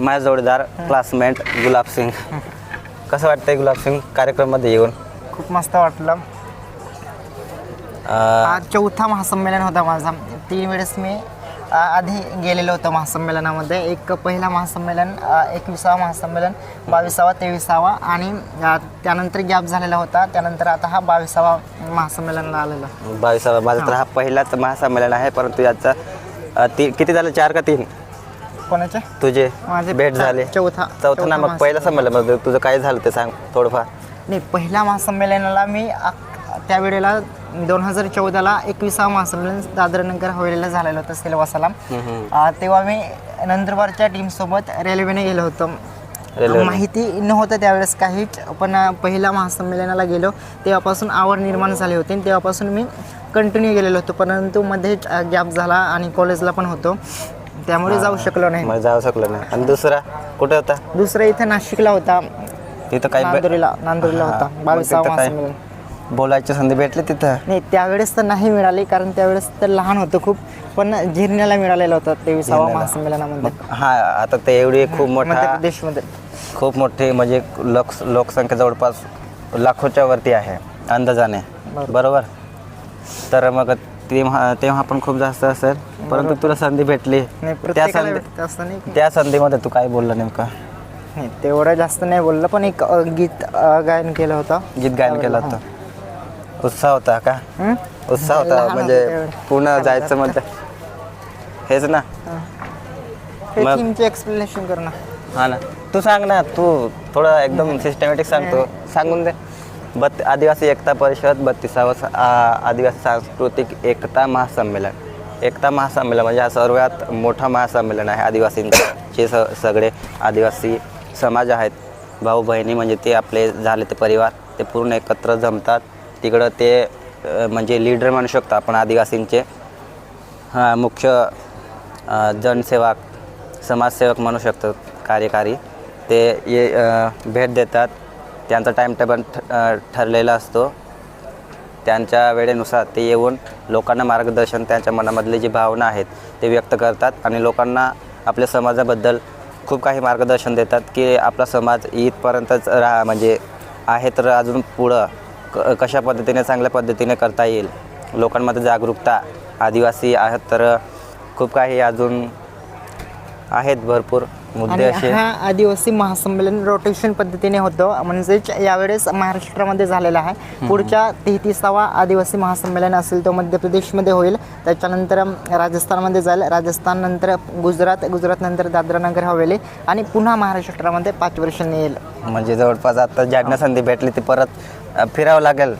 माझा जोडीदार क्लासमेट गुलाब सिंग. कसं वाटतंय गुलाब सिंग कार्यक्रममध्ये येऊन? खूप मस्त वाटलं. अं, हा चौथा महासंमेलन होता माझा. तीन वेळेस मी अ, आधी गेलेलो होतो महासंमेलनामध्ये. एक पहिला महासंमेलन अ, एकविसावा महासंमेलन बावीसावा तेविसावा आणि अ, त्यानंतर गॅप झालेला होता. त्यानंतर आता हा बावीसावा महासंमेलनला आलेला. बावीसावा. माझा तर हा. पहिलाच महासंमेलन आहे परंतु याचा अं, ती किती झालं? चार का तीन? कोणाचे? तुझे. माझे भेट झाले. चौथा- चौथा ना मग पहिलं संमेलन तुझं काय झालं ते सांग थोडंफार. नाही पहिल्या महासंमेलनाला मी त्यावेळेला दोन हजार चौदाला एकविसावा महासंमेलन दादरनगर हवेलीला झालेलं होतं सिलवासाला. तेव्हा मी नंदुरबारच्या टीमसोबत रेल्वेने गेलो होतो. माहिती नव्हतं त्यावेळेस काहीच पण पहिल्या महासंमेलनाला गेलो. तेव्हापासून आवड निर्माण झाली होती आणि तेव्हापासून मी कंटिन्यू गेलेलो होतो. परंतु मध्येच गॅप झाला आणि कॉलेजला पण होतो. त्यामुळे जाऊ शकलो नाही. मग जाऊ शकलो नाही. आणि दुसरा कुठे होता? दुसरं इथं नाशिकला होता. तिथं काही बे- नांदुरीला नांदुरीला हा, होता. मग बावीसावा तिथं काय? महासंमेलन बोलायची संधी भेटली तिथं? नाही त्यावेळेस तर नाही मिळाली कारण त्यावेळेस तर लहान होतं खूप. पण झिरण्याला मिळालेलं होतं तेविसावा. महासंमेलनामध्ये हा आता ते एवढी खूप मध्य मोठा प्रदेशमध्ये खूप मोठी म्हणजे लोक लोकसंख्या जवळपास लाखोच्या वरती आहे अंदाजाने. बरोबर? तर मग तेव्हा तेव्हा पण खूप जास्त असेल. परंतु तुला संधी भेटली. नाही त्या प्रत्येकाला संधी भेटतं असं नाही त्या संधीमध्ये तू काय बोलला नेमकं? नाही तेवढं जास्त नाही बोललं पण एक अ, गीत अ, गायन केलं होतं. गीत गायन केलं होतं. उत्साह होता का? हं? उत्साह होता लहान म्हणजे त्यावेळी. पुन्हा जायचं म्हणजे हेच ना. मग- थीमचे एक्सप्लेनेशन कर ना. हा ना. तू सांग ना तू थोडं एकदम सिस्टमॅटिक सांगतो सांगून दे. बत्त आदिवासी एकता परिषद बत्तीसावं आदिवासी सांस्कृतिक एकता महासंमेलन. एकता महासंमेलन म्हणजे हा सर्वात मोठं महासंमेलन आहे आदिवासींचे. स सगळे आदिवासी समाज आहेत भाऊ बहिणी म्हणजे ते आपले झाले ते परिवार ते पूर्ण एकत्र जमतात. तिकडं ते म्हणजे लीडर म्हणू शकतो आपण आदिवासींचे. मुख्य जनसेवक समाजसेवक म्हणू शकतो कार्यकारी. ते ये भेट देतात. त्यांचा टाईम टेबल ठ ठरलेला असतो. त्यांच्या वेळेनुसार ते येऊन लोकांना मार्गदर्शन त्यांच्या मनामधली जी भावना आहेत ते व्यक्त करतात आणि लोकांना आपल्या समाजाबद्दल खूप काही मार्गदर्शन देतात की आपला समाज इथपर्यंतच राहा म्हणजे आहे तर अजून पुढं क कशा पद्धतीने चांगल्या पद्धतीने करता येईल? लोकांमध्ये जागरूकता आदिवासी आहेत तर खूप काही अजून आहेत भरपूर. मुद्दे आणि असे. हा आदिवासी महासंमेलन रोटेशन पद्धतीने होतं. म्हणजेच यावेळेस महाराष्ट्रामध्ये झालेला आहे. पुढच्या तेहतीसावा आदिवासी महासंमेलन असेल तो मध्य प्रदेशमध्ये होईल. त्याच्यानंतर राजस्थानमध्ये जाईल. राजस्थान नंतर गुजरात गुजरात नंतर दादरा नगर हवेली आणि पुन्हा महाराष्ट्रामध्ये पाच वर्षांनी येईल म्हणजे जवळपास आता ज्यांना संधी भेटली ती परत अ, फिरावं लागेल.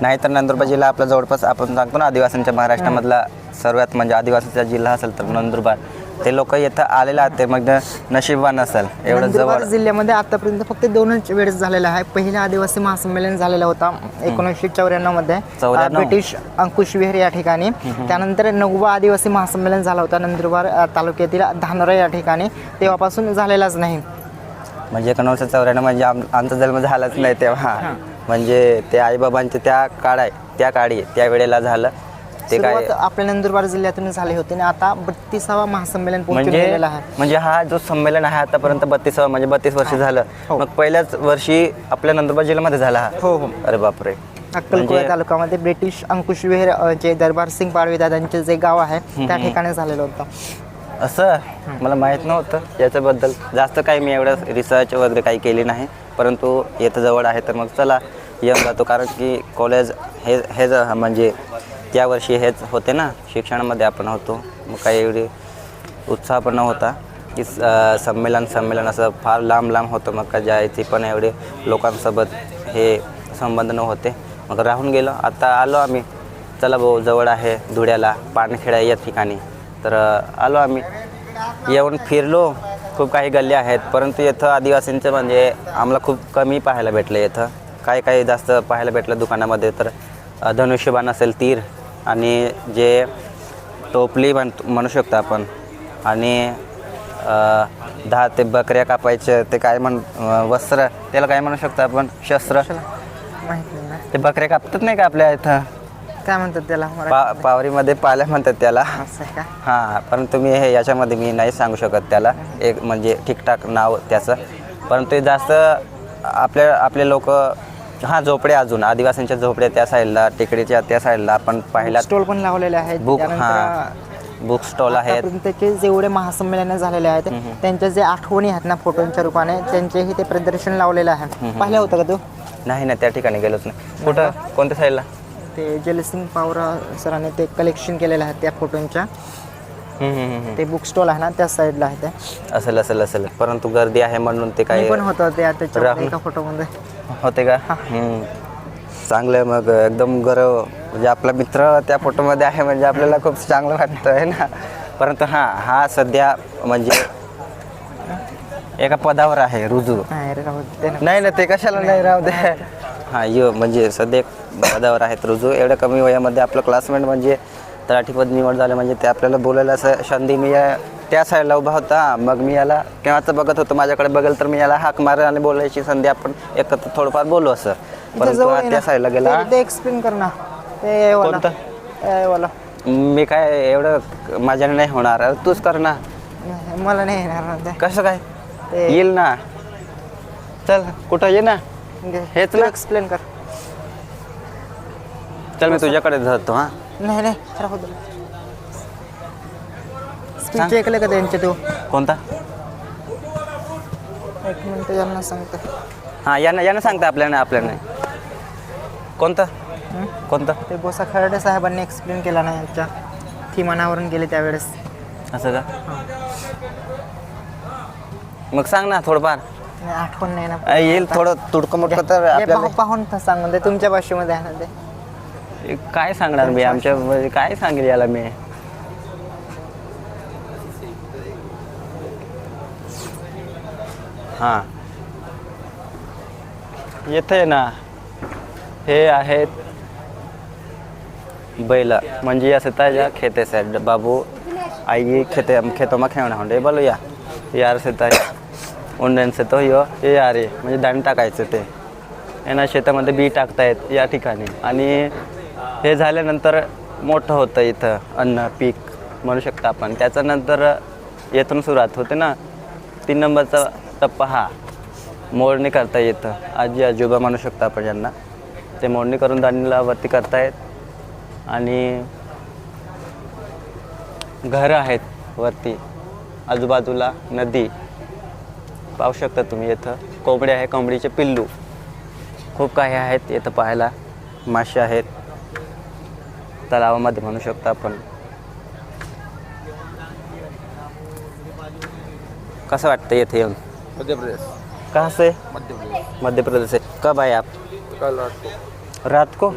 नाहीतर नंदुरबार जिल्हा आपला जवळपास आपण सांगतो ना आदिवासींच्या महाराष्ट्रामधला सर्वात म्हणजे आदिवासीचा जिल्हा असेल तर नंदुरबार. ते लोक इथं आलेले आहेत ते मग नशीबवान असेल एवढं नंदुरबार जवळ. जिल्ह्यामध्ये आतापर्यंत फक्त दोनच वेळेस झालेला आहे. पहिला आदिवासी महासंमेलन झालेला होता एकोणीसशे चौऱ्याण्णव. मध्ये? ब्रिटिश अंकुश विहार या ठिकाणी. त्यानंतर नववा आदिवासी महासंमेलन झाला होता नंदुरबार अ, तालुक्यातील धानोरा या ठिकाणी. तेव्हापासून झालेलाच नाही. म्हणजे एकोणीसशे चौऱ्याण्णव म्हणजे आम आमचा जन्म झालाच नाही तेव्हा. म्हणजे ते आईबाबांचे त्या काळ आहे त्या काळी त्या वेळेला झालं. ते काय सुरुवात आपल्या नंदुरबार जिल्ह्यातून झाली होती आणि आता बत्तीसावा महासंमेलन पोहोचून म्हणजे गेलेला आहे. म्हणजे हा जो संमेलन आहे आतापर्यंत बत्तीस म्हणजे बत्तीस वर्ष झालं. हो. मग पहिल्याच वर्षी आपल्या नंदुरबार जिल्ह्यामध्ये झाला हा? हो हो. अरे बापरे. अक्कलकोला म्हणजे- तालुक्यामध्ये ब्रिटिश अंकुश विहार अ, जे दरबार सिंग पाडवी दादांचे जे गाव आहे त्या ठिकाणी झालेलं होतं. असं? मला माहीत नव्हतं याच्याबद्दल. जास्त काही मी एवढं रिसर्च वगैरे काही केली नाही परंतु येतं जवळ आहे तर मग चला येऊन जातो. कारण की कॉलेज हे हेच म्हणजे त्या वर्षी हेच होते ना शिक्षणामध्ये आपण होतो. मग काही एवढी उत्साह पण नव्हता. की स- संमेलन संमेलन असं फार लांब लांब होतं. मग का जायची पण एवढे लोकांसोबत हे संबंध नव्हते. मग राहून गेलो. आता आलो आम्ही. चला भाऊ जवळ आहे धुळ्याला. पाणखेडा या ठिकाणी. तर आलो आम्ही. येऊन फिरलो. खूप काही गल्ली आहेत. परंतु इथं आदिवासींचं म्हणजे आम्हाला खूप कमी पाहायला भेटलं इथं. काही काही जास्त पाहायला भेटलं दुकानामध्ये. तर धनुष्यबाण असेल तीर. आणि जे टोपली म्हण म्हणू शकतो आपण. आणि दहा ते बकऱ्या कापायचे ते काय म्हण वस्त्र त्याला काय म्हणू शकतो आपण? शस्त्र. माहीत नाही ना. ते बकऱ्या कापतात नाही का आपल्या इथं? काय म्हणतात त्याला? पा मराठीमध्ये? पावरीमध्ये पाल्या म्हणतात त्याला. असं आहे का? हां परंतु मी हे याच्यामध्ये मी नाही सांगू शकत त्याला. एक म्हणजे ठीकठाक नाव त्याचं. परंतु जास्त आपल्या आपले लोक हां झोपडे अजून. आदिवासींच्या झोपड्या त्या साईडला टेकडीच्या त्या साईडला आपण पाहिला स्टॉल पण लावलेले आहेत. बुक हां. बुक स्टॉल आहेत. आतापर्यंतचे जेवढे महासंमेलन झालेले आहेत त्यांच्या जे आठवणी आहेत ना फोटोंच्या रूपाने त्यांचेही ते प्रदर्शन लावलेलं आहे. पाहिलं होतं का तू? नाही ना त्या ठिकाणी गेलोच नाही. कुठं? कोणत्या साईडला? ते जलसिंग पावरा सरांनी ते कलेक्शन केलेलं आहे त्या फोटोंच्या. ते बुक स्टॉल आहे ना त्या साईडला आहे ते. असेल असेल असेल. परंतु गर्दी आहे म्हणून ते काही पण होतं राहुल. एका फोटोमध्ये होते का. चांगलं मग एकदम गरव. म्हणजे आपला मित्र त्या फोटोमध्ये आहे म्हणजे आपल्याला खूप चांगलं वाटतं आहे ना? परंतु हां हा सध्या म्हणजे एका पदावर आहे रुजू. नाही ना. नाही ना ते कशाला नाही राहू दे. हां यो म्हणजे सध्या एक पदावर आहेत रुजू. एवढ्या कमी वयामध्ये आपलं क्लासमेट म्हणजे तलाठीपद निवड झालं म्हणजे ते आपल्याला बोलायला असं संधी मी या- त्या साईडला उभा होता. मग मी याला केव्हाच बघत होतो माझ्याकडे बघेल तर मी याला हाक मारेल आणि बोलायची संधी आपण एकत्र थोडंफार बोलू असं. परंतु हा त्या. साईडला गेला. ते- एक्सप्लेन कर ना. ते वाला. कोणतं? ते वाला. मी काय एवढं माझ्याने नाही होणार. अरे तूच कर ना. नाही, मला नाही येणार ना ते. कसं काय? ते येईल ना. चल कुठं ये ना. हेच ना? एक्सप्लेन कर. चल मी तुझ्याकडे धरतो हां. नाही नाही राहू दे स्पीच ऐकलं का त्यांचे तू? कोणता? एक मिनिट यांना सांगतो. हां यांना यांना सांगता आपल्याला आपल्याला कोणतं? हं? कोणतं? ते बोसा खर्डे साहेबांनी एक्सप्लेन केला ना यांच्या थीमानावरून गेले त्यावेळेस. असं का? मग सांग ना थोडंफार. नाही, आठवण नाही ना. येईल थोडं तुडकं मुटकं तर आपल्याला. पाहू- पाहून सांगून दे तुमच्या भाषेमध्ये आहे ना ते. काय सांगणार मी? आमच्या म्हणजे काय सांगेल याला मी? हां. येते ना. हे आहेत बैल. म्हणजे या सीता खेते साइड बाबू आई खेते खेतों में खेळणं होंडे बोलो या यार सीता उंडन से तो यो. हे यार म्हणजे दाण टाकायचं ते. यांना शेतामध्ये बी टाकतायत या ठिकाणी. आणि हे झाल्यानंतर मोठं होतं इथं अन्न पीक म्हणू शकता आपण. त्याच्यानंतर येथून सुरुवात होते ना. तीन नंबरचा टप्पा हा. मोडणी करता येतं. आजी आजोबा म्हणू शकता आपण यांना. ते मोडणी करून दाणीला वरती करतायत. आणि घरं आहेत वरती. आजूबाजूला नदी. पाहू शकता तुम्ही इथं. कोंबडी आहे कोंबडीचे पिल्लू. खूप काही आहेत इथं पाहायला. मासे आहेत. तलावामध्ये म्हणू शकतो आपण कसं वाटतं येथे येऊन? मध्य प्रदेश. कहाँ से मध्य प्रदेश. मध्य प्रदेश से कब आए आप? कल रात को. रात को?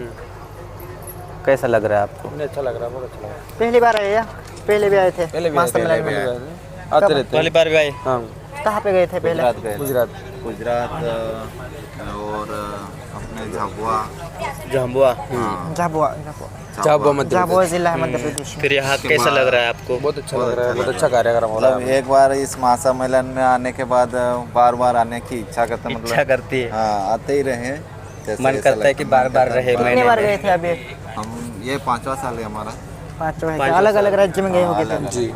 कैसा लग रहा है आपको? हमें अच्छा लग रहा है बहुत अच्छा लग रहा है. पहली बार आए या? पहले भी आए थे? पहले भी महासम्मेलन पहले में भी आते रहते हैं. बार भी आए? हाँ. कहाँ पे गए थे पहले? गुजरात गुजरात अ, और अ, अपने झाबुआ. झाबुआ. झाबुआ झाबुआ। झाबुआ मध्य झाबुआ जिला है मध्य प्रदेश फिर यहाँ कैसा लग रहा है आपको? बहुत अच्छा लग रहा है बहुत अच्छा कार्यक्रम हो रहा मतलब है एक बार इस महासम्मेलन में आने के बाद बार बार आने की इच्छा करते इच्छा मतलब करती है। हाँ आते ही रहे मन करता है कि बार बार रहे कितने बार गए थे अभी हम ये पांचवा साल है हमारा। पांचवा है अलग अलग राज्य में गए होगे तुम। जी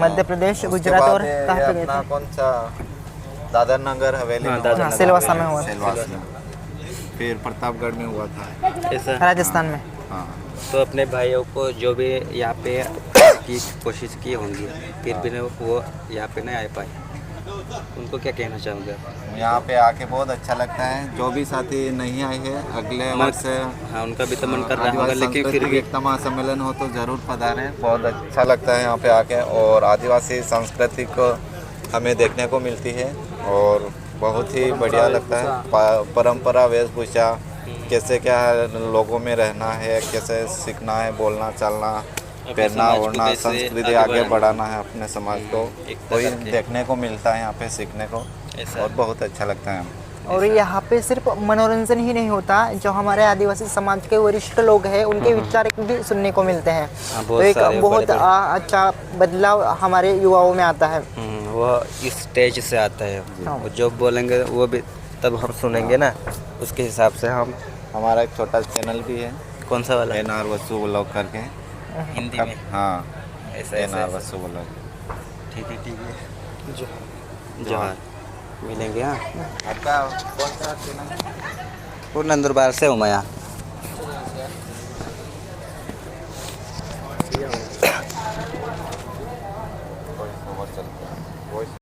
मध्य प्रदेश गुजरात और कहाँ पे गए थे? कौन सा? दादर नगर हवेली हाँ, में हुआ हाँ, था। सिलवासा में हुआ था। सिलवासा। फिर प्रतापगढ़ में हुआ था। राजस्थान में। हाँ। तो अपने भाइयों को जो भी यहाँ पे की कोशिश की होंगी फिर भी नहीं वो यहाँ पे नहीं आ पाए। उनको क्या कहना चाहूँगा यहाँ पे आके बहुत अच्छा लगता है। जो भी साथी नहीं आए हैं अगले मन- वर्ष हाँ उनका भी तो मन कर रहा होगा लेकिन फिर भी एकता महासम्मेलन हो तो ज़रूर पधारें। बहुत अच्छा लगता है यहाँ पे आके और आदिवासी संस्कृति को हमें देखने को मिलती है और बहुत ही बढ़िया लगता है। पा- परंपरा वेशभूषा कैसे क्या है लोगों में रहना है कैसे सीखना है बोलना चलना पहनना ओढ़ना संस्कृति आगे बढ़ाना। है। अपने समाज को। वही देखने को मिलता है यहाँ पे सीखने को और बहुत अच्छा लगता है। और यहाँ पे सिर्फ़ मनोरंजन ही नहीं होता जो हमारे आदिवासी समाज के वरिष्ठ लोग हैं उनके विचार भी सुनने को मिलते हैं। हाँ, तो बहुत एक बहुत अच्छा बदलाव हमारे युवाओं में आता है। हम्म, वह इस स्टेज से आता है। हाँ। जो बोलेंगे वो भी तब हम सुनेंगे ना। उसके हिसाब से हम हमारा एक छोटा चैनल भी है। कौन सा वाला? एन आर वसु ब्लॉग करके। हिंदी में? हाँ। ऐसा एन आर वसु ब्लॉग। ठीक है ठीक है। जो हाँ मिलेंगे हाँ। आपका कौन सा चैनल? पूर्ण नंदुरबार से हूँ मैं यहाँ।